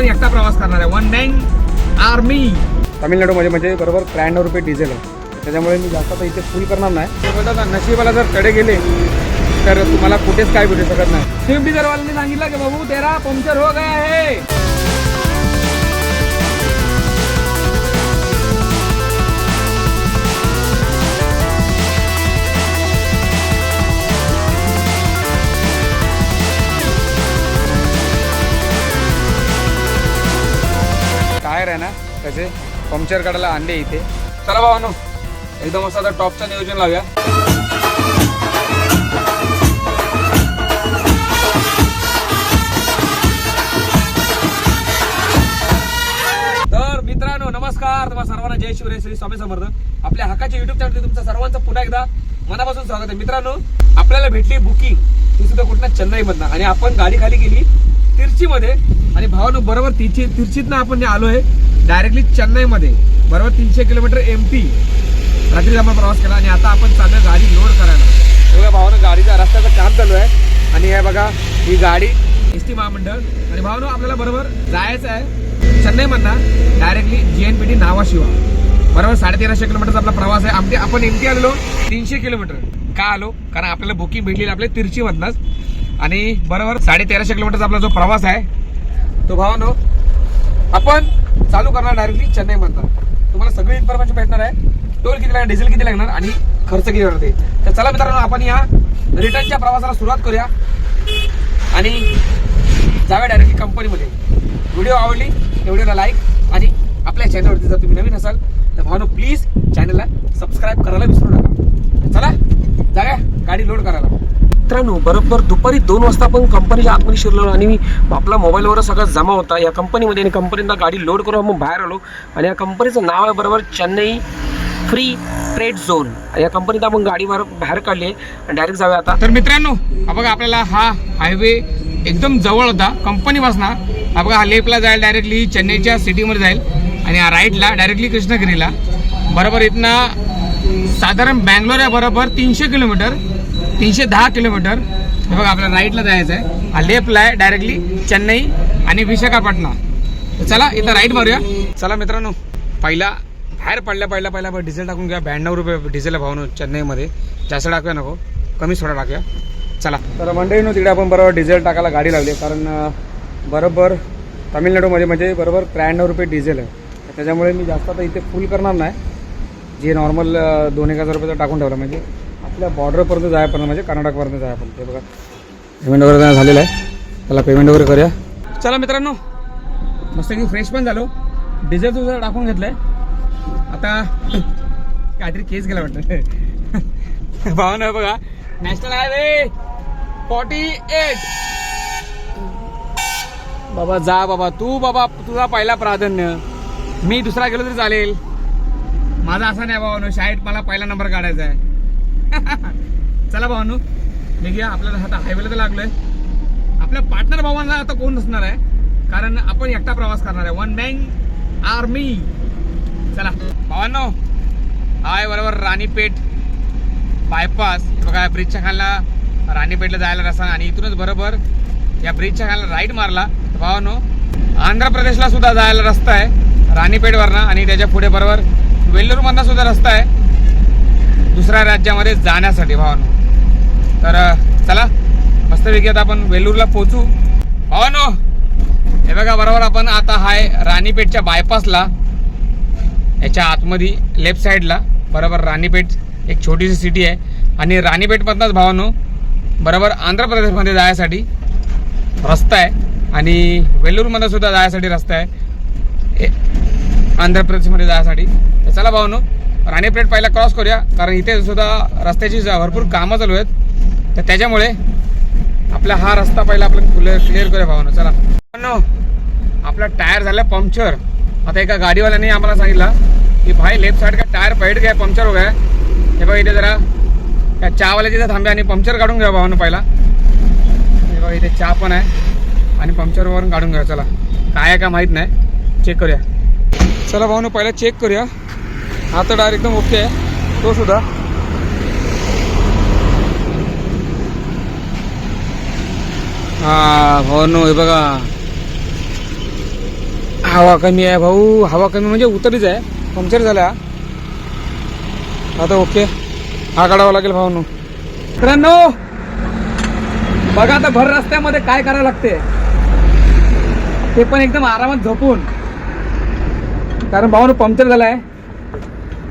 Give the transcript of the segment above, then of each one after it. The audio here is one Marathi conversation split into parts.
आपण एकटा प्रवास करणार आहे. वन मॅन आर्मी तामिळनाडूमध्ये म्हणजे बरोबर त्र्याण्णव रुपये डिझेल आहे. त्याच्यामुळे मी जास्त आता इथे फुल करणार नाही. ते बोलतात नशिबाला जर तडे गेले तर तुम्हाला कुठेच काय भेटू शकत नाही. स्विफ्ट डिझेल वाल्यांनी सांगितलं की बाबू तेरा पंक्चर हो गया है. बाहेर आहे ना कसे? पंक्चर काढायला आणले इथे. चला भावानो एकदम असं आता टॉपचं नियोजन लावूया. तर मित्रांनो नमस्कार. तुम्हाला सर्वांना जय शिवराय श्री स्वामी समर्थ. आपल्या हक्काच्या युट्यूब चॅनल तुमचं सर्वांचं पुन्हा एकदा मनापासून स्वागत आहे. मित्रांनो आपल्याला भेटली बुकिंग ती सुद्धा कुठल्या चेन्नई मधनं आणि आपण गाडी खाली गेली तिरचीमध्ये आणि भावानो बरोबर तिरची तिरचीतनं आपण आलो आहे डायरेक्टली चेन्नईमध्ये. बरोबर तीनशे किलोमीटर एम पी रात्री आपण प्रवास केला आणि आता आपण चांगलं गाडी लोड करायला. हे बघा भावानं गाडीचा रस्त्याचं काम चालू आहे. आणि हे बघा ही गाडी एस टी महामंडळ. आणि भावानो आपल्याला बरोबर जायचं आहे चेन्नईमधनं directly J N P T Nhava Sheva बरोबर साडेतेराशे किलोमीटरचा आपला प्रवास आहे. आमचे आपण एम टी आलेलो तीनशे किलोमीटर का आलो? कारण आपल्याला बुकिंग भेटली आपल्या तिरचीमधनंच. आणि बरोबर साडे तेराशे किलोमीटरचा आपला जो प्रवास आहे तो भावानो आपण चालू करणार डायरेक्टली चेन्नई म्हणतात तुम्हाला सगळी इन्फॉर्मेशन भेटणार आहे. टोल किती लागणार डिझेल किती लागणार आणि खर्च किती होणार ते. तर चला मित्रांनो आपण या रिटर्नच्या प्रवासाला सुरुवात करूया. आणि जाऊया डायरेक्टली कंपनीमध्ये व्हिडिओ आवडली तर व्हिडिओला लाईक आणि आपल्या चॅनलवरती जर तुम्ही नवीन असाल तर भावानो प्लीज चॅनलला सबस्क्राईब करायला विसरू नका. चला जाऊया गाडी लोड करायला. मित्रांनो बरोबर दुपारी दोन वाजता आपण कंपनीच्या आतमध्ये शिरलो आणि मी आपला मोबाईलवर सगळं जमा होता. या कंपनीमध्ये आणि कंपनीला गाडी लोड करून आपण बाहेर आलो. आणि या कंपनीचं नाव आहे बरोबर चेन्नई फ्री ट्रेड झोन या कंपनीत आपण गाडीवर बाहेर काढली आहे आणि डायरेक्ट जाऊया आता. तर मित्रांनो हा बघा आपल्याला हा हायवे एकदम जवळ होता. कंपनी हा बघा हा लेफ्टला जाईल डायरेक्टली चेन्नईच्या सिटीमध्ये जाईल. आणि हा राईटला डायरेक्टली कृष्णगिरीला. बरोबर इथनं साधारण बँगलोर या बरोबर तीनशे किलोमीटर. तीनशे दहा किलोमीटर. हे बघा आपल्याला राईटला जायचं आहे हा लेफ्टला आहे डायरेक्टली चेन्नई आणि विशाखापट्टणम. तर चला इथं राईट मारूया. चला मित्रांनो पहिला बाहेर पडल्या पहिला पहिला आपण डिझेल टाकून घ्या ब्याण्णव रुपये डिझेल भावनं चेन्नईमध्ये. जास्त टाकूया नको कमी थोडा टाकूया. चला. तर मंडळीनं तिकडे आपण बरोबर डिझेल टाकायला गाडी लावली कारण बरोबर तामिळनाडूमध्ये म्हणजे बरोबर त्र्याण्णव रुपये डिझेल आहे. त्याच्यामुळे मी जास्त आता इथे फुल करणार नाही. जे नॉर्मल दोन एक हजार रुपयाचं टाकून ठेवलं म्हणजे आपल्या बॉर्डरपर्यंत जायपर्यंत म्हणजे कर्नाटकपर्यंत जायपर्यंत. ते बघा. पेमेंट वगैरे झालेलं आहे. त्याला पेमेंट वगैरे करूया. चला मित्रांनो मस्त की फ्रेश पण झालो. डिझेल तुझं टाकून घेतलंय. आता काहीतरी केस गेला वाटतं. भावना बघा. नॅशनल हायवे फॉर्टी एट बाबा जा बाबा. तू बाबा तुझा पहिला प्राधान्य. मी दुसरा गेलो तरी चालेल. माझा असा नाही बाबा शाळेत मला पहिला नंबर काढायचा आहे. चला भावानू निघूया. आपल्याला आता हायवेला तर लागलोय. आपल्या पार्टनर भावांना आता कोण नसणार आहे? कारण आपण एकटा प्रवास करणार आहे. वन मॅन आर्मी चला. भावांनो हाय बरोबर राणीपेठ बायपास बघा ब्रिजच्या खालला राणीपेठला जायला रस्ता आणि इथूनच बरोबर या ब्रिजच्या खालला राईट मारला. भावानो आंध्र प्रदेशला सुद्धा जायला रस्ता आहे. राणीपेठवरनं आणि त्याच्या पुढे बरोबर वेल्लूरमधनं सुद्धा रस्ता आहे. दुसऱ्या राज्यामध्ये जाण्यासाठी भावानो. तर चला मस्तपैकी आता आपण वेलूरला पोचू भावानो हे बघा बरोबर आपण आता हाय राणीपेठच्या बायपासला याच्या आतमध्ये लेफ्ट साईडला बरोबर राणीपेठ एक छोटीशी सिटी आहे. आणि राणीपेठमधनंच भावानो बरोबर आंध्र प्रदेशमध्ये जायसाठी रस्ता आहे. आणि वेलूरमध्ये सुद्धा जायसाठी रस्ता आहे. ए- आंध्र प्रदेशमध्ये जायसाठी. तर चला भावानो राणीपेठ पहिला क्रॉस करूया कारण इथे सुद्धा रस्त्याची भरपूर कामं चालू आहेत. तर त्याच्यामुळे आपला हा रस्ता पहिला आपण क्लिअर क्लिअर करूया भावानं. चला. भावानो, आपला टायर झाला पंक्चर. आता एका गाडीवाल्याने आम्हाला सांगितलं की भाई लेफ्ट साईड का टायर पैट घ्या पंक्चर हो गया हे. बघा इथे जरा त्या चहावाल्या तिथे थांबे आणि पंक्चर काढून घ्या भावानं पहिला. हे बघा इथे चहा पण आहे. आणि पंक्चरवरून काढून घ्या चला. काय आहे का माहीत नाही. चेक करूया. चला भाऊन पहिला चेक करूया. हा तर डायरेक्ट एकदम ओके आहे. तो सुद्धा. हा भावांनो हे बघा. हवा कमी आहे भाऊ. हवा कमी म्हणजे उतरीच आहे. पंक्चर झाला. आता ओके हा काढावा लागेल भावांनो. मित्रांनो बघा आता भर रस्त्यामध्ये काय करावं लागते ते पण एकदम आरामात झोपून. कारण भावानं पंक्चर झालाय.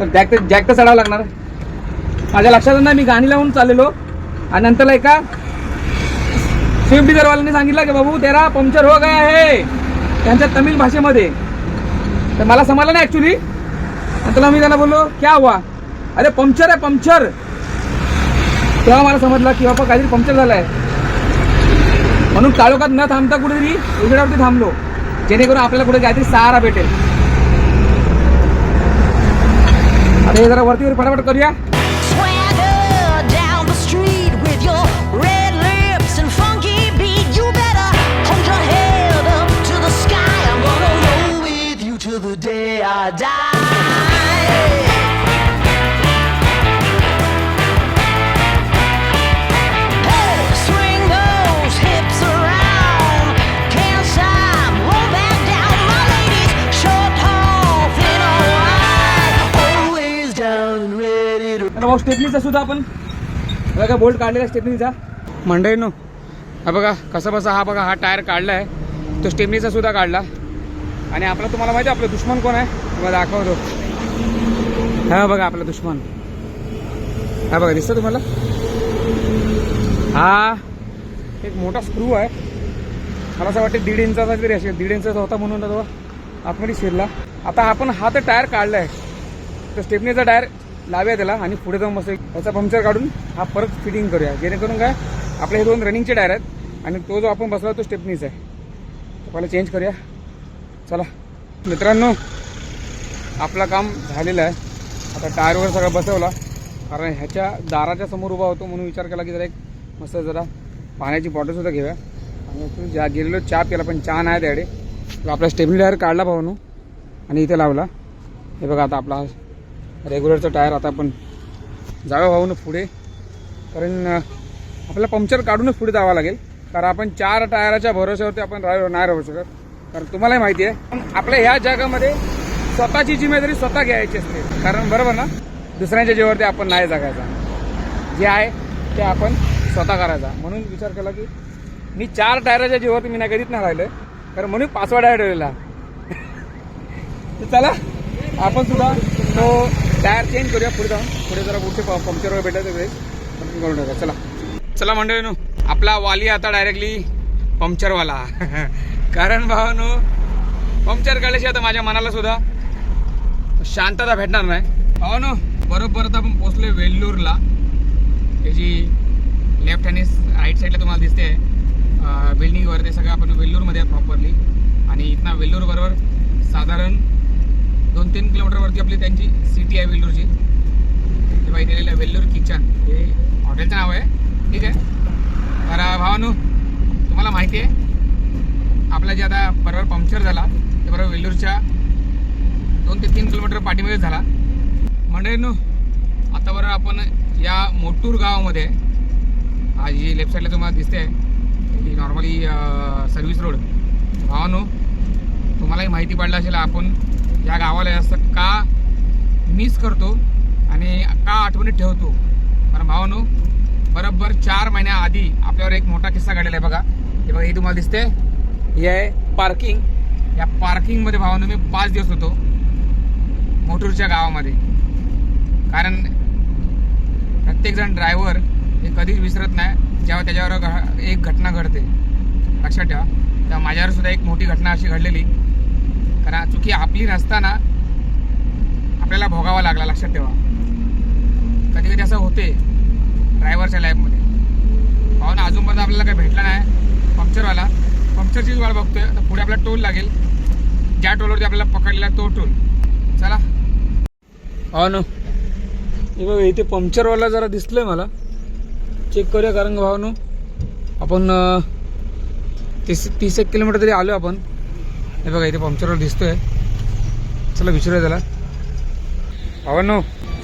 तर जॅक तर जॅक तर चढावं लागणार माझ्या लक्षात नाही मी गाणी लावून चाललेलो. आणि नंतरला एका स्विफ्ट डिझरवाल्यांनी सांगितलं की बाबू तेरा पंक्चर हो गया आहे त्यांच्या तमिळ भाषेमध्ये. तर मला समजलं नाही ॲक्च्युली नंतर मी त्यांना बोललो क्या हुआ? अरे पंक्चर आहे पंक्चर. तेव्हा मला समजलं की बाबा काहीतरी पंक्चर झालाय. म्हणून काळोखात न थांबता कुठेतरी उजेडावरती थांबलो. जेणेकरून आपल्याला कुठे काहीतरी सहारा भेटेल. आता हे जरा वरती वर फटाफट करूया भाऊ स्टेपनीचा सुद्धा आपण. बघा बोल्ट काढलेला स्टेपनीचा मंडळीनो हा बघा कसं बसा हा बघा हा टायर काढला आहे. तो स्टेपनीचा सुद्धा काढला. आणि आपला तुम्हाला माहिती आहे आपलं दुश्मन कोण आहे? तुम्हाला दाखवतो. हा बघा आपला दुश्मन. हा बघा दिसतं तुम्हाला? हा एक मोठा स्क्रू आहे. मला असं वाटतं दीड इंचाचा तरी असेल. दीड इंचाचा होता म्हणून तो आतमध्ये शिरला. आता आपण हा तर टायर काढला आहे. तर स्टेपनीचा टायर लावूया त्याला आणि पुढे जाऊन मस्त त्याचा पंक्चर काढून हा परत फिटिंग करूया. जेणेकरून काय आपले हे दोन रनिंगचे टायर आहेत आणि तो जो आपण बसला तो स्टेपनीचा आहे. तो पहिला चेंज करूया. चला. मित्रांनो आपलं काम झालेलं आहे. आता टायरवर सगळं बसवला. कारण ह्याच्या दाराच्या समोर उभा होतो म्हणून विचार केला की जरा एक मस्त जरा पाण्याची बॉटलसुद्धा घेऊया. आणि ज्या गेलेलो चहा प्याला पण चहा नाही त्याकडे. तो आपला स्टेपनी टायर काढला भाऊनो आणि इथे लावला. हे बघा आता आपला रेग्युलरचा टायर आता आपण जावं व्हावून पुढे. कारण आपल्याला पंक्चर काढूनच पुढे जावं लागेल. कारण आपण चार टायराच्या भरोश्यावरती आपण राह नाही राहू शकत. कारण तुम्हालाही माहिती आहे पण आपल्या ह्या जगामध्ये स्वतःची जिम्मेदारी स्वतः घ्यायची असते. कारण बरोबर ना दुसऱ्यांच्या जीवावरती आपण नाही जगायचा. जे आहे ते आपण स्वतः करायचा. म्हणून विचार केला की मी चार टायराच्या जीवावरती मी नाही कधीच नाही राहिलं कारण म्हणून पाचवा टायर ठेवलेला. तर चला आपण सुद्धा तो टायर चेंज करूया पुढे जाऊन. पुढे जरा पुढचे प- पंक्चरवर भेटायचं वेळेस पंक्चर करून टाका चला. चला मंडळीनो आपला वाली आता डायरेक्टली पंक्चरवाला. कारण भावानो पंक्चर काढल्याशी आता माझ्या मनाला सुद्धा शांतता भेटणार नाही. भावानो बरोबर आता आपण पोचले वेल्लूरला. त्याची लेफ्ट आणि राईट साईडला तुम्हाला दिसते. बिल्डिंगवर ते सगळं आपण वेल्लूरमध्ये आहे प्रॉपरली आणि इथनं वेल्लूर बरोबर साधारण दोन तीन किलोमीटरवरती आपली त्यांची सिटी आहे वेल्लूरची. ते बाई दिलेलं वेल्लूर किचन. हे हॉटेलचं नाव आहे. ठीक आहे. तर भावानू तुम्हाला माहिती आहे आपला जे आता बरोबर पंक्चर झाला ते बरोबर वेल्लूरच्या दोन ते तीन किलोमीटर पाठीमध्ये झाला. मंडळींनो आता बरोबर आपण या मोटूर गावामध्ये हा जी लेफ्ट साईडला तुम्हाला दिसते ही नॉर्मली सर्व्हिस रोड भावानू तुम्हालाही माहिती पडलं असेल आपण या गावाला असं का मिस करतो आणि का आठवणीत ठेवतो? कारण भावानो बरोबर चार महिन्याआधी आपल्यावर एक मोठा किस्सा घडलेला आहे बघा. हे बघा हे तुम्हाला दिसते हे आहे पार्किंग या पार्किंगमध्ये भावानो मी पाच दिवस होतो. मोटूरच्या गावामध्ये. कारण प्रत्येकजण ड्रायव्हर हे कधीच विसरत नाही जेव्हा त्याच्यावर घ- एक घटना घडते. लक्षात ठेवा. तेव्हा माझ्यावर सुद्धा एक मोठी घटना अशी घडलेली. कारण चुकी आपली नसताना आपल्याला भोगावा लागला लक्षात ठेवा. कधी कधी असं होते ड्रायव्हरच्या लाईफमध्ये पाहून अजूनपर्यंत आपल्याला काही भेटला नाही पंक्चरवाला. पंक्चरचीच वाट बघतोय तर पुढे आपला टोल लागेल. ज्या टोलवरती आपल्याला पकडलेला तो टोल. चला. हो ना. हे बघा इथे पंक्चरवाला जरा दिसतोय मला. चेक करूया कारण भाऊ भावनो आपण तीस तीस एक किलोमीटर तरी आलो आपण. हे बघा इथे पंक्चरवाला दिसतोय. चला विचारूया त्याला. भावानो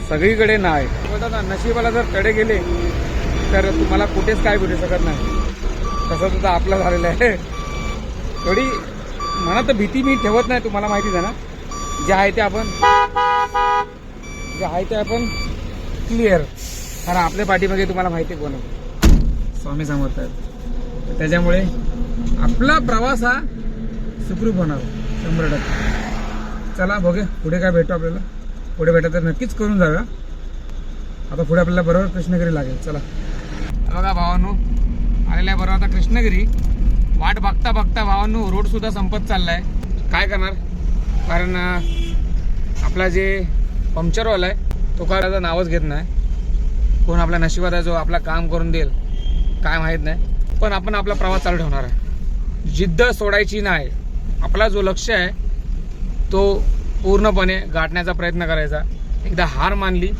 सगळीकडे नाही ना नशिबाला जर तडे गेले तर तुम्हाला कुठेच काय भेटू शकत नाही. तसं सुद्धा आपला झालेलं आहे. थोडी मनात भीती मी ठेवत नाही तुम्हाला माहितीच आहे ना. जे आहे ते आपण जे आहे ते आपण क्लिअर कारण आपल्या पाठीमागे तुम्हाला माहिती आहे कोण स्वामी समर्थ त्याच्यामुळे आपला प्रवास हा सुखरूप होणार शंभर टक्के. चला बघूया पुढे काय भेटतो आपल्याला? पुढे भेटा तर नक्कीच करून जाऊया. आता पुढे आपल्याला बरोबर कृष्णगिरी लागेल. चला. बघा भावानू आलेल्या आहे बरोबर आता कृष्णगिरी. वाट बघता बघता भावानू रोड सुद्धा संपत चाललाय. काय करणार? कारण आपला जे पंक्चरवाला आहे तो काय त्याचं नावच घेत नाही. कोण आपल्या नशिबात आहे जो आपला काम करून देईल काय माहीत नाही. पण आपण आपला प्रवास चालू ठेवणार आहे. जिद्द सोडायची नाही. आपला जो लक्ष आहे तो पूर्णपणे गाठण्याचा प्रयत्न करायचा. एकदा हार मानली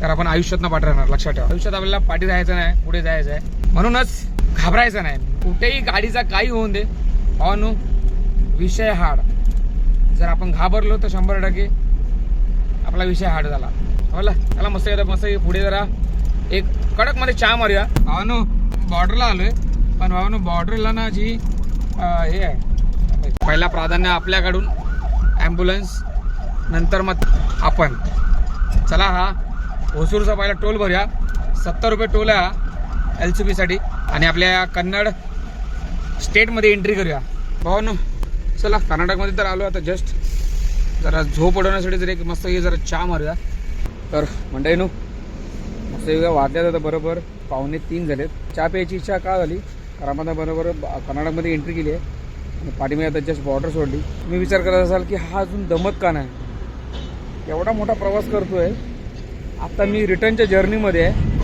तर आपण आयुष्यातनं पाठी राहणार लक्षात ठेवा. आयुष्यात आपल्याला पाठी जायचं नाही पुढे जायचं आहे. म्हणूनच घाबरायचं नाही. कुठेही गाडीचा काही होऊन दे. ऑन विषय हाड जर आपण घाबरलो तर शंभर टक्के आपला विषय हार्ड झाला. बोला त्याला मस्त येतं मस्त पुढे जरा एक कडकमध्ये चहा मारूया. भावानो बॉर्डरला आलोय. पण भावानू बॉर्डरला ना जी हे आहे. पहिला प्राधान्य आपल्याकडून ॲम्ब्युलन्स नंतर मग आपण. चला हा होसूरचा पहिला टोल भरूया. सत्तर रुपये टोल आहे हा एल सी बीसाठी. आणि आपल्या कन्नड स्टेटमध्ये एंट्री करूया. भावानू चला कर्नाटकमध्ये तर आलो आता जस्ट जरा झोप उडवण्यासाठी जर एक मस्त हे जरा चहा मारूया. तर मंडळी नू मस्त वेगळ्या वाजल्यात आता बरोबर पाहुणे तीन झालेत. चहा प्यायची इच्छा का झाली? कारण आता बरोबर कर्नाटकमध्ये एंट्री केली आहे. पाठीमध्ये पाठीमागे आता जस्ट बॉर्डर सोडली. मी विचार करत असाल की हा अजून दमत का नाही? एवढा मोठा प्रवास करतोय. आता मी रिटर्नच्या जर्नीमध्ये आहे.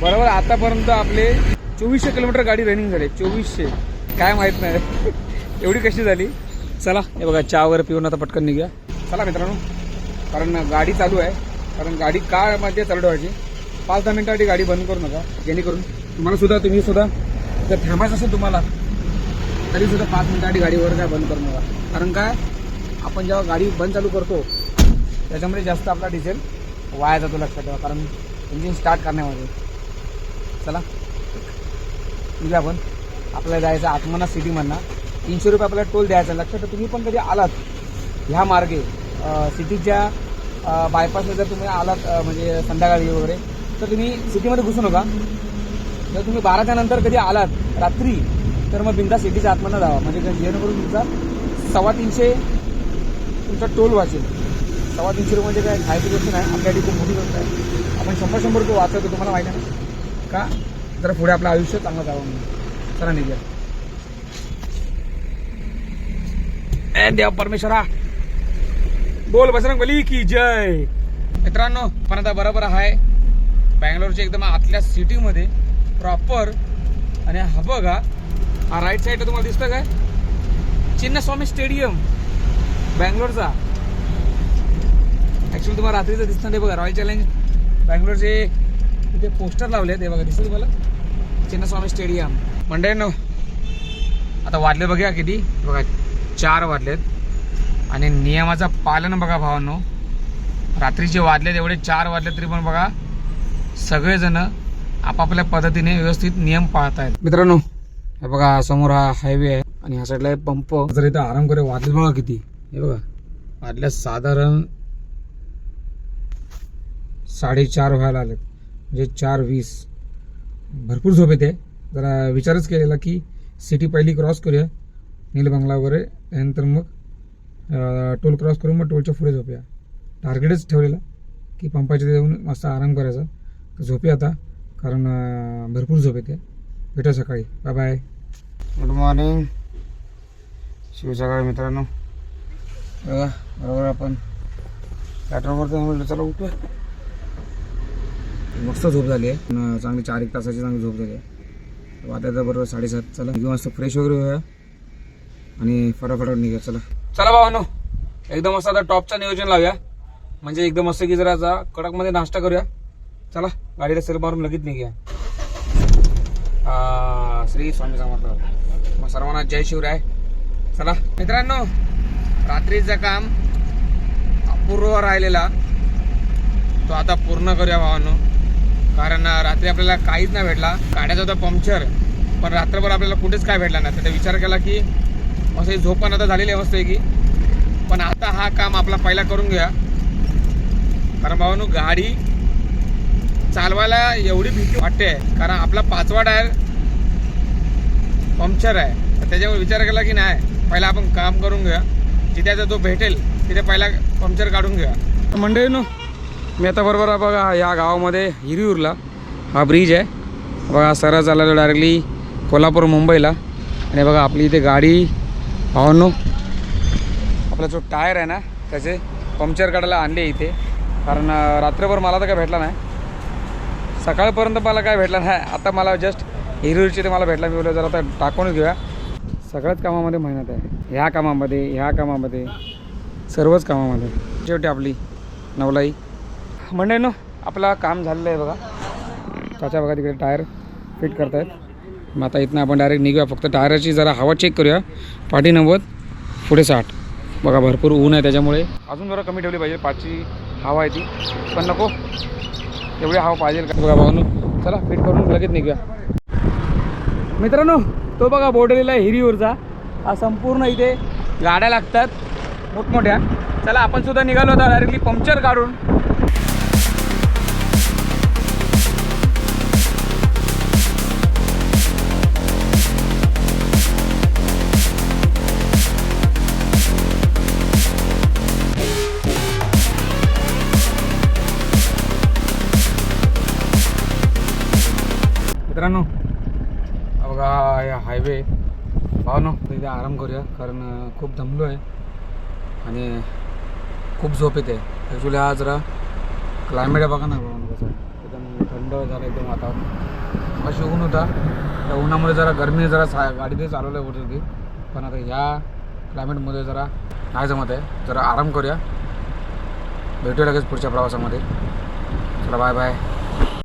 बरोबर आतापर्यंत आपले चोवीसशे किलोमीटर गाडी रनिंग झाली. चोवीसशे. काय माहीत नाही. एवढी कशी झाली? चला हे बघा चहा वगैरे पिऊन आता पटकन निघूया. चला मित्रांनो कारण गाडी चालू आहे. कारण गाडी का मध्ये चालू ठेवायची पाच दहा मिनिटासाठी गाडी बंद करू नका. जेणेकरून तुम्हाला सुद्धा तुम्ही सुद्धा जर थांबायचं असेल तुम्हाला तरी सुद्धा पाच मिनिटासाठी गाडीवर काय बंद करून नका. कारण काय? आपण जेव्हा गाडी बंद चालू करतो त्याच्यामध्ये जास्त आपला डिझेल वाया जातो लक्षात ठेवा. कारण इंजिन स्टार्ट करण्यामध्ये. चला. निघा आपण आपल्याला जायचं आत्मना सिटीमधनं तीनशे रुपये आपल्याला टोल द्यायचा लक्षात ठेवा तुम्ही पण कधी आलात ह्या मार्गे सिटीच्या बायपासला जर तुम्ही आलात म्हणजे संध्याकाळी वगैरे तर तुम्ही सिटीमध्ये घुसू नका. जर तुम्ही बाराच्या नंतर कधी आलात रात्री तर मग बिंदा सिटीच्या आतमध्ये जावा म्हणजे जेणेकरून तुमचा सव्वा तीनशे तुमचा टोल वाचेल. सव्वा तीनशे रुपये म्हणजे काय? खायची गोष्ट नाही. आपल्यासाठी खूप मोठी गोष्ट आहे. आपण शंभर शंभर रुपये वाचवतो तुम्हाला माहिती आहे का? जरा पुढे आपलं आयुष्य चांगलं जावं म्हणून. चला निघ्या. देव परमेश्वरा. बोल बजरंग बली की जय. मित्रांनो पण आता बरोबर आहे. बँगलोरच्या एकदम आतल्या सिटीमध्ये प्रॉपर आणि हा बघा हा राईट साईड तुम्हाला दिसतं काय? चिन्नस्वामी स्टेडियम बँगलोरचा. ॲक्च्युली तुम्हाला रात्रीचं दिसतं ते बघा रॉयल चॅलेंज बँगलोरचे तिथे पोस्टर लावले ते बघा दिसतं तुम्हाला? चिन्नस्वामी स्टेडियम. मंडळींनो आता वाजले बघा किती? बघा चार वाजलेत आणि नियमाचं पालन बघा भावांनो. रात्रीचे वाजले तेवढे चार वाजले तरी पण बघा सगळेजण आपापल्या पद्धतीने व्यवस्थित नियम पाळत आहेत मित्रांनो हे बघा समोर हा हायवे आहे आणि ह्या साईडला पंप जर इथं आराम करे वाजले बघा किती. हे बघा. वाजल्या साधारण साडेचार व्हायला आलेत. म्हणजे चार वीस. भरपूर झोप येते. जरा विचारच केलेला की सिटी पहिली क्रॉस करूया. नीलबंगला वगैरे. त्यानंतर मग टोल क्रॉस करून मग टोलच्या पुढे झोपूया. टार्गेटच ठेवलेला की पंपाच्या तिथे जाऊन मस्त आराम करायचा. झोपे झोपूया आता. कारण भरपूर झोप येते. भेटू सकाळी. बाय बाय गुड मॉर्निंग शिवसकाळ मित्रांनो. बघा बरोबर आपण. पॅट्रोलवर तर म्हटलं चला उठूया. मस्त झोप झाली आहे. न- चांगली चार एक तासाची चांगली झोप झाली आहे. वाटायचं बरोबर साडेसात. चला घेऊ मस्त फ्रेश वगैरे होऊया. आणि फटाफट निघूया. चला. चला भावानो एकदम मस्त आता टॉपचं नियोजन लावूया. म्हणजे एकदम मस्त की जरा कडकमध्ये नाश्ता करूया. चला गाडीला सेल मारून लगेच निघूया. श्री स्वामी समर्थ. मग सर्वांना जय शिवराय. चला मित्रांनो रात्रीचं काम अपूर्व राहिलेला. तो आता पूर्ण करूया भावानो. कारण रात्री आपल्याला काहीच नाही भेटला. गाड्याचा होता पंक्चर. पण रात्रभर आपल्याला कुठेच काय भेटला नाही. त्याचा विचार केला की मस्त झोपण आता झालेली आहे आहे की. पण आता हा काम आपला पहिला करून घ्या कारण भावानू गाडी चालवायला एवढी भीती वाटते. कारण आपला पाचवा टायर पंक्चर आहे. तर त्याच्यावर विचार केला की नाही पहिला आपण काम करून घेऊया. जिथे जो भेटेल तिथे पहिला पंक्चर काढून घेऊया. मंडळी नो मी आता बरोबर बघा या गावामध्ये हिरीऊरला हा ब्रिज आहे. बघा सरळ चालला डायरेक्टली कोल्हापूर मुंबईला. आणि बघा आपली इथे गाडी भावांनो आपला जो टायर आहे ना त्याचे पंक्चर काढायला आणले इथे. कारण रात्रभर मला तर काय भेटला नाही. सकाळपर्यंत मला काय भेटला नाही. आता मला जस्ट हिरियूरची ते मला भेटला मी बोललो जरा आता टाकूनच घेऊया. सगळ्याच कामामध्ये मेहनत आहे. ह्या कामामध्ये ह्या कामामध्ये सर्वच कामामध्ये. शेवटी आपली नवलाई. मंडळी नो आपला काम झालेलं आहे बघा. त्याच्या बघा तिकडे टायर फिट करतायत. मग आता इथनं आपण डायरेक्ट निघूया. फक्त टायरची जरा हवा चेक करूया. पाठी नव्वद पुढे साठ. बघा भरपूर ऊन आहे त्याच्यामुळे. अजून जरा कमी ठेवली पाहिजे. पाचची हवा आहे ती. पण नको. एवढी हवा पाहिजे का? बघा भाऊ चला फिट करून लगेच निघूया. मित्रांनो तो बघा बोर्डरीला हिरीवरचा. हा संपूर्ण इथे गाड्या लागतात मोठमोठ्या. चला आपण सुद्धा निघालो होता डायरेक्टली पंक्चर काढून. मित्रांनो हा बघा या हायवे भावनो इथे आराम करूया कारण खूप दमलो आहे आणि खूप झोप येते. ॲक्च्युली हा जरा क्लायमेट आहे बघा ना. कसं एकदम थंड झालं एकदम वातावरण. असे ऊन होता. त्या उन्हामुळे जरा गरमी जरा सा गाडी ते चालवलं होत होती पण आता ह्या क्लायमेटमध्ये जरा नाही जमत आहे. जरा आराम करूया. भेटूया लगेच पुढच्या प्रवासामध्ये. चला बाय बाय